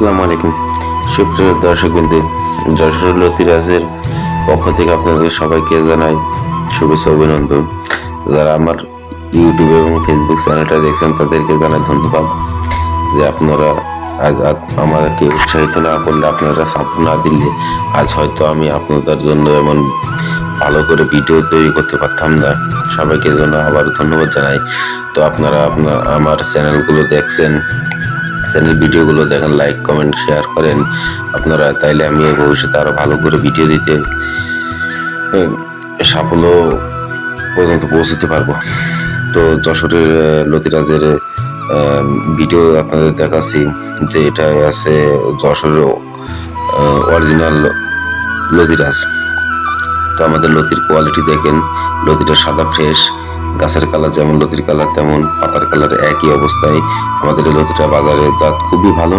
আসসালামু আলাইকুম। সুপ্রিয় দর্শক বিন্দু যশোর লতিরাজের পক্ষ থেকে আপনাদের সবাইকে জানাই শুভেচ্ছা অভিনন্দন। যারা আমার ইউটিউব এবং ফেসবুক চ্যানেলটা দেখছেন, তাদেরকে জানাই ধন্যবাদ যে আপনারা আজ আমাকে উৎসাহিত না করলে, আপনারা সাপোর্ট না দিলে আজ হয়তো আমি আপনাদের জন্য এমন ভালো করে ভিডিও তৈরি করতে পারতাম না। সবাইকে জন্য আবার ধন্যবাদ জানাই। তো আপনারা আপনার, আমার চ্যানেলগুলো দেখছেন চ্যানেল ভিডিওগুলো দেখেন লাইক কমেন্ট শেয়ার করেন। আপনারা তাইলে আমি ভবিষ্যতে আরও ভালো করে ভিডিও দিতে সাফল্য পর্যন্ত পৌঁছতে পারব। তো যশোরের লতিরাজের ভিডিও আপনাদের দেখাচ্ছি যে এটা আছে যশোরের অরিজিনাল লতিরাজ। তো আমাদের লতির কোয়ালিটি দেখেন, লতিটা সাদা ফ্রেশ গাছের কালার যেমন, লতির কালার তেমন, পাতার কালার একই অবস্থায়। আমাদের এই লতিটা বাজারে জাত খুবই ভালো।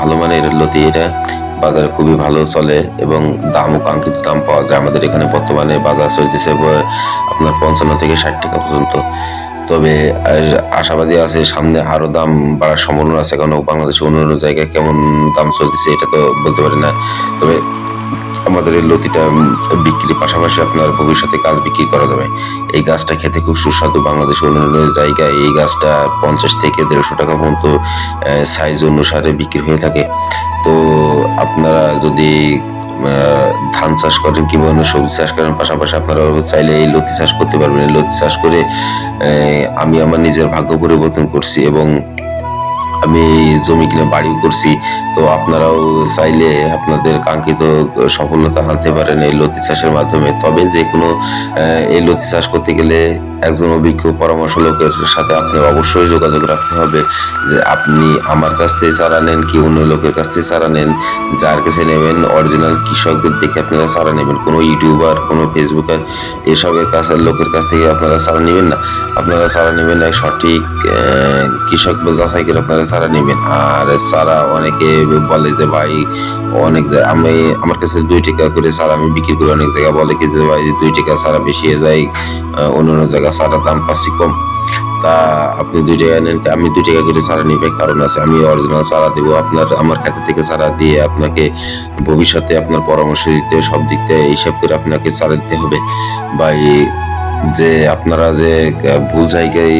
ভালো মানের লতি এটা বাজারে খুবই ভালো চলে এবং দামও কাঙ্ক্ষিত দাম পাওয়া যায়। আমাদের এখানে বর্তমানে বাজার চলতেছে আপনার পঞ্চান্ন থেকে ষাট টাকা পর্যন্ত। তবে আশাবাদী আছে সামনে আরও দাম বাড়ার সম্ভাবনা আছে। কারণ বাংলাদেশের অন্য অন্য জায়গায় কেমন দাম চলতেছে এটা তো বলতে পারি না। তবে আমাদের এই লতিটা বিক্রির পাশাপাশি আপনার ভবিষ্যতে গাছ বিক্রি করা যাবে। এই গাছটা খেতে খুব সুস্বাদু বাংলাদেশের অন্যান্য জায়গায়। এই গাছটা পঞ্চাশ থেকে দেড়শো টাকা পর্যন্ত সাইজ অনুসারে বিক্রি হয়ে থাকে। তো আপনারা যদি ধান চাষ করেন কিংবা অন্য সবজি চাষ করেন, পাশাপাশি আপনারা চাইলে এই লতি চাষ করতে পারবেন। এই লতি চাষ করে আমি আমার নিজের ভাগ্য পরিবর্তন করছি এবং আমি জমি কিনে বাড়িও করছি। তো আপনারাও চাইলে আপনাদের কাঙ্ক্ষিত সফলতা আনতে পারেন এই লতি চাষের মাধ্যমে। তবে যে কোনো এই লতি চাষ করতে গেলে একজন অভিজ্ঞ পরামর্শ লোকের সাথে আপনার অবশ্যই যোগাযোগ রাখতে হবে যে আপনি আমার কাছ থেকে চারা নেন কি অন্য লোকের কাছ থেকে চারা নেন। যার কাছে নেবেন অরিজিনাল কৃষকদের দেখে আপনারা চারা নেবেন। কোনো ইউটিউবার কোনো ফেসবুকার এসবের কাছে লোকের কাছ থেকে আপনারা চারা নেবেন না। আপনারা চারা নেবেন এক সঠিক কৃষক বা যাচাই করে আপনারা চারা নেবেন। আর চারা অনেকে বলে যে, ভাই, অনেক আমি, আমার কাছে দুই টাকা করে চারা আমি বিক্রি করি। অনেক জায়গায় বলে কি যে, ভাই, দুই টাকা চারা বেশি হয়ে যায় অন্য অন্য জায়গায় চারার দাম পাচ্ছি কম। তা আপনি দুই টাকা নেন, আমি দুই টাকা করে চারা নিবে কারণ আছে, আমি অরিজিনাল চারা দেবো। আপনার, আমার খাতা থেকে চারা দিয়ে আপনাকে ভবিষ্যতে আপনার পরামর্শ দিতে, সব দিক থেকে হিসাব করে আপনাকে চারা দিতে হবে। বা যে আপনারা যে ভুল জায়গায়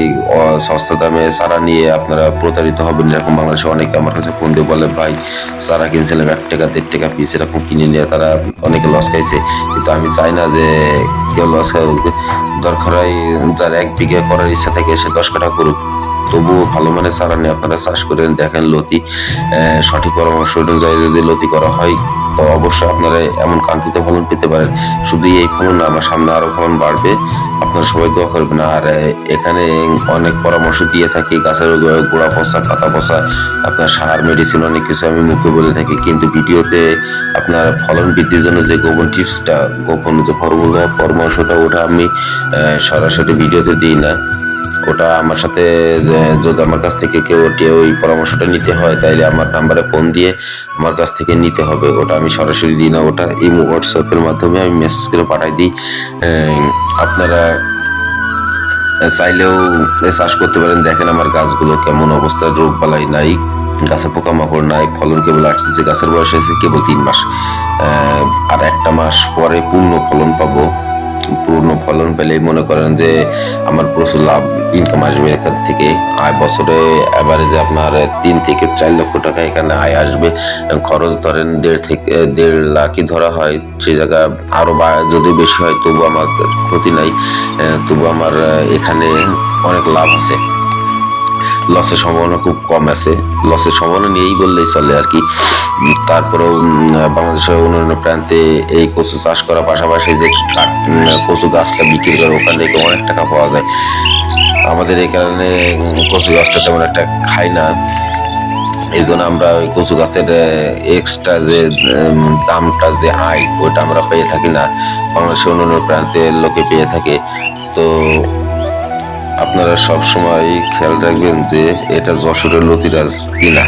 সস্তা দামে চারা নিয়ে আপনারা প্রতারিত হবেন এরকম বাংলাদেশে অনেকে আমার কাছে ফোন দিয়ে বলে, ভাই, চারা কিনছিলাম এক টাকা, দেড় টাকা পিস এরকম কিনে নিয়ে তারা অনেকে লস খাইছে। কিন্তু আমি চাই না যে কেউ লস খাই দরকার হয় যার এক বিঘা করার ইচ্ছা থাকে, সে দশ কাটা করুক। তবুও ভালো মানের চারা নিয়ে আপনারা চাষ করেন, দেখেন লতি সঠিক পরামর্শ অনুযায়ী যদি লতি করা হয় অবশ্যই আপনারা এমন কাঙ্ক্ষিত ফলন পেতে পারেন। শুধু এই ফলন না, আমার সামনে আরও ফলন বাড়বে। আপনারা সবাই দোয়া করবেন। আর এখানে অনেক পরামর্শ দিয়ে থাকি। গাছের গোড়া পচা, পাতা পচা, আপনার সার মেডিসিন অনেক কিছু আমি মুখে বলে থাকি। কিন্তু ভিডিওতে আপনার ফলন বৃদ্ধির জন্য যে গোপন টিপসটা গোপন যে ফর্মুলা পরামর্শটা ওটা আমি সরাসরি ভিডিওতে দিই না। ওটা আমার সাথে যদি আমার কাছ থেকে কেউ ওই পরামর্শটা নিতে হয়, তাইলে আমার নাম্বারে ফোন দিয়ে আমার কাছ থেকে নিতে হবে। ওটা আমি সরাসরি দিই না, ওটা এই হোয়াটসঅ্যাপের মাধ্যমে আমি মেসেজ করে পাঠাই দিই। আপনারা চাইলেও চাষ করতে পারেন, দেখেন আমার গাছগুলো কেমন অবস্থায় রোগ বালাই নাই, গাছে পোকামাকড় নাই, ফলন কেবল আসতেছে, গাছের বয়স হয়েছে কেবল তিন মাস। আর একটা মাস পরে পূর্ণ ফলন পাবো। ফলন পেলেই মনে করেন যে আমার প্রচুর লাভ ইনকাম আসবে এখান থেকে। আয় বছরে অ্যাভারেজে আপনার তিন থেকে চার লক্ষ টাকা এখানে আয় আসবে। খরচ ধরেন দেড় থেকে, দেড় লাখই ধরা হয় সেই জায়গা আরও বা- যদি বেশি হয় তবু আমার ক্ষতি নাই। তবু আমার এখানে অনেক লাভ আছে। লসের সম্ভাবনা খুব কম আছে। লসের সম্ভাবনা নিয়েই বললেই চলে আর কি। তারপরেও বাংলাদেশের অন্যান্য প্রান্তে এই কচু চাষ করার পাশাপাশি যে কচু গাছটা বিক্রি করে ওখান থেকে অনেক টাকা পাওয়া যায়। আমাদের এখানে উম, কচু গাছটা তেমন একটা খাই না। এই জন্য আমরা ওই কচু গাছের এক্সট্রা যে দামটা যে আয় ওইটা আমরা পেয়ে থাকি না। বাংলাদেশের অন্যান্য প্রান্তের লোকে পেয়ে থাকে। তো আপনারা সবসময় খেয়াল রাখবেন যে এটা যশোরের লতিরাজ কিনা।